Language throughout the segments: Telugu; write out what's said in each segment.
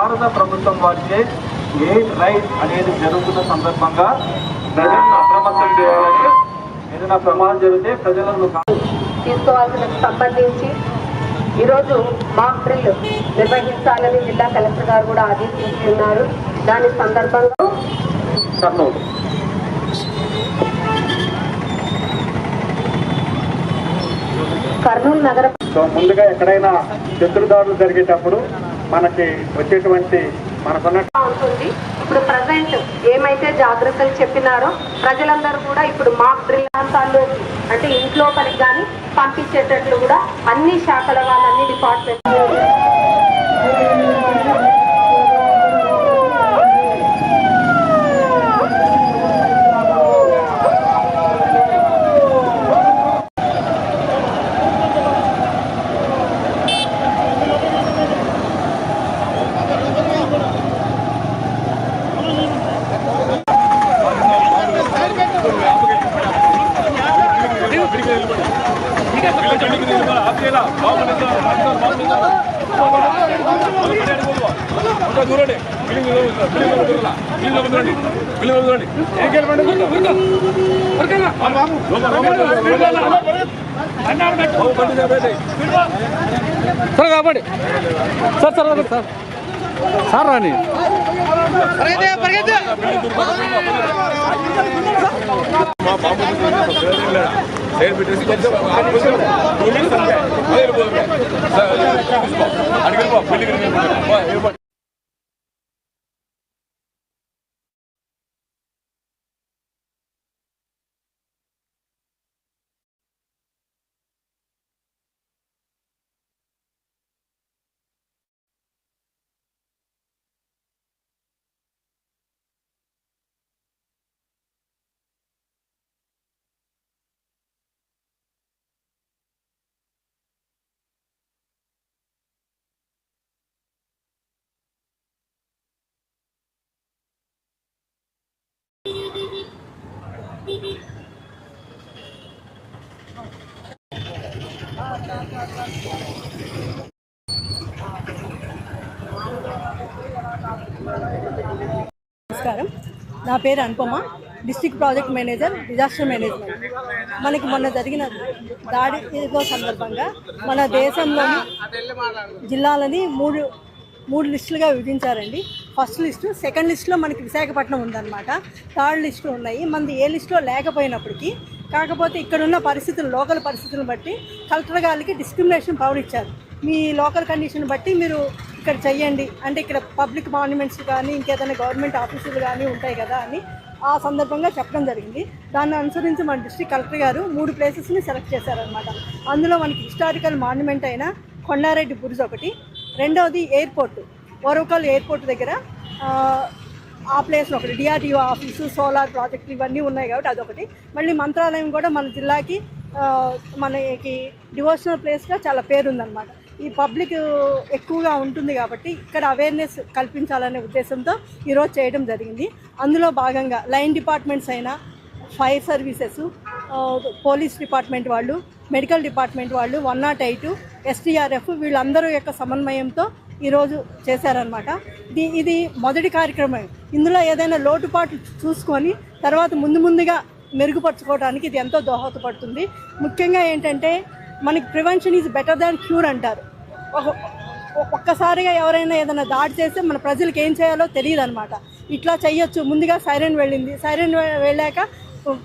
భారత ప్రభుత్వం వారిచే ఎయిట్ రైడ్ అనేది జరుగుతున్న సందర్భంగా ప్రజలను అప్రమత్తం చేయాలని ఏదైనా ప్రమాదం జరిగితే ప్రజలను తీసుకోవాల్సిన సంబంధించి ఈరోజు మాక్ డ్రిల్ నిర్వహించాలని జిల్లా కలెక్టర్ గారు కూడా ఆదేశిస్తున్నారు. దాని సందర్భంగా కర్నూలు. కర్నూలు నగర ముందుగా ఎక్కడైనా శత్రుదాడులు జరిగేటప్పుడు మనకి వచ్చేటువంటి మనకున్న ఉంటుంది. ఇప్పుడు ప్రజెంట్ ఏమైతే జాగ్రత్తలు చెప్పినారో ప్రజలందరూ కూడా ఇప్పుడు మాక్ డ్రిల్ అంటే ఇంట్లో పనికి కానీ పంపించేటట్లు కూడా అన్ని శాఖల వాళ్ళన్ని డిపార్ట్మెంట్ సార్ కాబట్టి sir sir sir sir. Sir రాని. సైడ్ పెట్టేసి కొంచెం టూ మినిట్స్ నమస్కారం. నా పేరు Anupama district project manager disaster management. మనకి మొన్న జరిగిన దాడి సందర్భంగా మన దేశంలోని జిల్లాలని మూడు మూడు లిస్టులుగా విభజించారండి. ఫస్ట్ లిస్టు సెకండ్ లిస్టులో మనకి విశాఖపట్నం ఉందన్నమాట. థర్డ్ లిస్టు ఉన్నాయి. మనది ఏ లిస్టులో లేకపోయినప్పటికీ కాకపోతే ఇక్కడున్న పరిస్థితులు లోకల్ పరిస్థితులను బట్టి కలెక్టర్ గారికి డిస్క్రిమినేషన్ పవర్ ఇచ్చారు. మీ లోకల్ కండిషన్ బట్టి మీరు ఇక్కడ చెయ్యండి. అంటే ఇక్కడ పబ్లిక్ మాన్యుమెంట్స్ కానీ ఇంకేదైనా గవర్నమెంట్ ఆఫీసులు కానీ ఉంటాయి కదా అని ఆ సందర్భంగా చెప్పడం జరిగింది. దాన్ని అనుసరించి మన డిస్ట్రిక్ట్ కలెక్టర్ గారు మూడు ప్లేసెస్ని సెలెక్ట్ చేశారనమాట అందులో మనకి హిస్టారికల్ మాన్యుమెంట్ అయిన కొండారెడ్డి బురుజ్ ఒకటి. రెండవది ఎయిర్పోర్ట్ వరవకల్ ఎయిర్పోర్ట్ దగ్గర ఆ, ప్లేస్లో ఒకటి డిఆర్డిఓ ఆఫీసు సోలార్ ప్రాజెక్టులు ఇవన్నీ ఉన్నాయి కాబట్టి అదొకటి. మళ్ళీ మంత్రాలయం కూడా మన జిల్లాకి మనకి డివోషనల్ ప్లేస్గా చాలా పేరుందనమాట ఈ పబ్లిక్ ఎక్కువగా ఉంటుంది కాబట్టి ఇక్కడ అవేర్నెస్ కల్పించాలనే ఉద్దేశంతో ఈరోజు చేయడం జరిగింది. అందులో భాగంగా లైన్ డిపార్ట్మెంట్స్ అయినా ఫైర్ సర్వీసెస్ పోలీస్ డిపార్ట్మెంట్ వాళ్ళు మెడికల్ డిపార్ట్మెంట్ వాళ్ళు వన్ నాట్ ఎయిట్ ఎస్టీఆర్ఎఫ్ వీళ్ళందరూ యొక్క సమన్వయంతో ఈరోజు చేశారనమాట ఇది ఇది మొదటి కార్యక్రమం ఇందులో ఏదైనా లోటుపాట్లు చూసుకొని తర్వాత ముందు ముందుగా మెరుగుపరచుకోవడానికి ఇది ఎంతో దోహదపడుతుంది. ముఖ్యంగా ఏంటంటే మనకి prevention is better than cure అంటారు. ఒక్కసారిగా ఎవరైనా ఏదైనా దాడి చేస్తే మన ప్రజలకు ఏం చేయాలో తెలియదు అనమాట ఇట్లా చేయొచ్చు ముందుగా సైరన్ వెళ్ళింది. సైరన్ వెళ్ళాక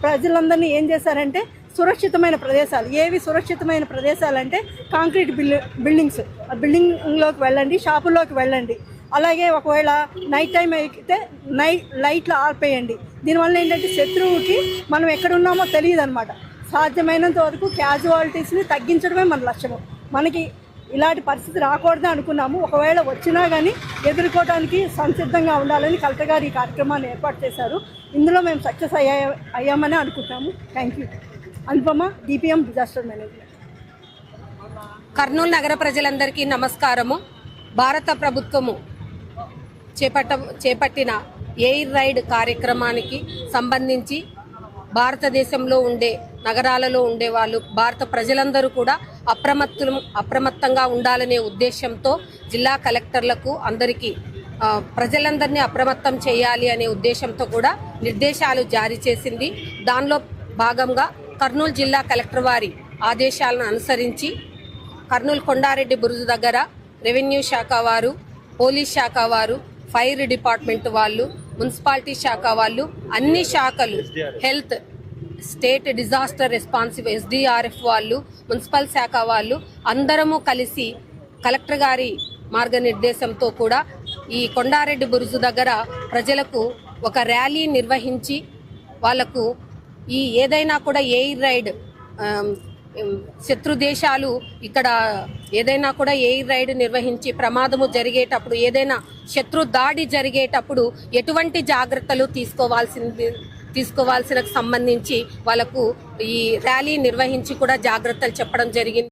ప్రజలందరినీ ఏం చేశారంటే సురక్షితమైన ప్రదేశాలు. ఏవి సురక్షితమైన ప్రదేశాలు అంటే కాంక్రీట్ బిల్డి బిల్డింగ్స్. ఆ బిల్డింగ్లోకి వెళ్ళండి షాపుల్లోకి వెళ్ళండి. అలాగే ఒకవేళ నైట్ టైం అయితే నైట్ లైట్లు ఆర్పేయండి. దీనివల్ల ఏంటంటే శత్రువుకి మనం ఎక్కడున్నామో తెలియదు అనమాట సాధ్యమైనంత వరకు క్యాజువాలిటీస్ని తగ్గించడమే మన లక్ష్యము. మనకి ఇలాంటి పరిస్థితి రాకూడదని అనుకున్నాము. ఒకవేళ వచ్చినా కానీ ఎదుర్కోవడానికి సంసిద్ధంగా ఉండాలని కలెక్టర్ గారు ఈ కార్యక్రమాన్ని ఏర్పాటు చేశారు. ఇందులో మేము సక్సెస్ అయ్యా అయ్యామని అనుకుంటున్నాము. Thank you Anupama DPM disaster management Kurnool నగర ప్రజలందరికీ నమస్కారము. భారత ప్రభుత్వము చేపట్ట చేపట్టిన ఎయిర్ రైడ్ కార్యక్రమానికి సంబంధించి భారతదేశంలో ఉండే నగరాలలో ఉండే వాళ్ళు భారత ప్రజలందరూ కూడా అప్రమత్తం అప్రమత్తంగా ఉండాలనే ఉద్దేశంతో జిల్లా కలెక్టర్లకు అందరికీ ప్రజలందరినీ అప్రమత్తం చేయాలి అనే ఉద్దేశంతో కూడా నిర్దేశాలు జారీ చేసింది. దానిలో భాగంగా కర్నూలు జిల్లా కలెక్టర్ వారి ఆదేశాలను అనుసరించి కర్నూలు కొండారెడ్డి బురుజు దగ్గర రెవెన్యూ శాఖ వారు పోలీస్ శాఖ వారు ఫైర్ డిపార్ట్మెంట్ వాళ్ళు మున్సిపాలిటీ శాఖ వాళ్ళు అన్ని శాఖలు health state disaster responsive SDRF వాళ్ళు మున్సిపల్ శాఖ వాళ్ళు అందరము కలిసి కలెక్టర్ గారి మార్గనిర్దేశంతో కూడా ఈ కొండారెడ్డి బురుజు దగ్గర ప్రజలకు ఒక ర్యాలీ నిర్వహించి వాళ్ళకు ఈ ఏదైనా కూడా ఎయిర్ రైడ్ శత్రు దేశాలు ఇక్కడ ఏదైనా కూడా ఎయిర్ రైడ్ నిర్వహించి ప్రమాదము జరిగేటప్పుడు ఏదైనా శత్రు దాడి జరిగేటప్పుడు ఎటువంటి జాగ్రత్తలు తీసుకోవాల్సింది తీసుకోవాల్సిన సంబంధించి వాళ్ళకు ఈ ర్యాలీ నిర్వహించి కూడా జాగ్రత్తలు చెప్పడం జరిగింది.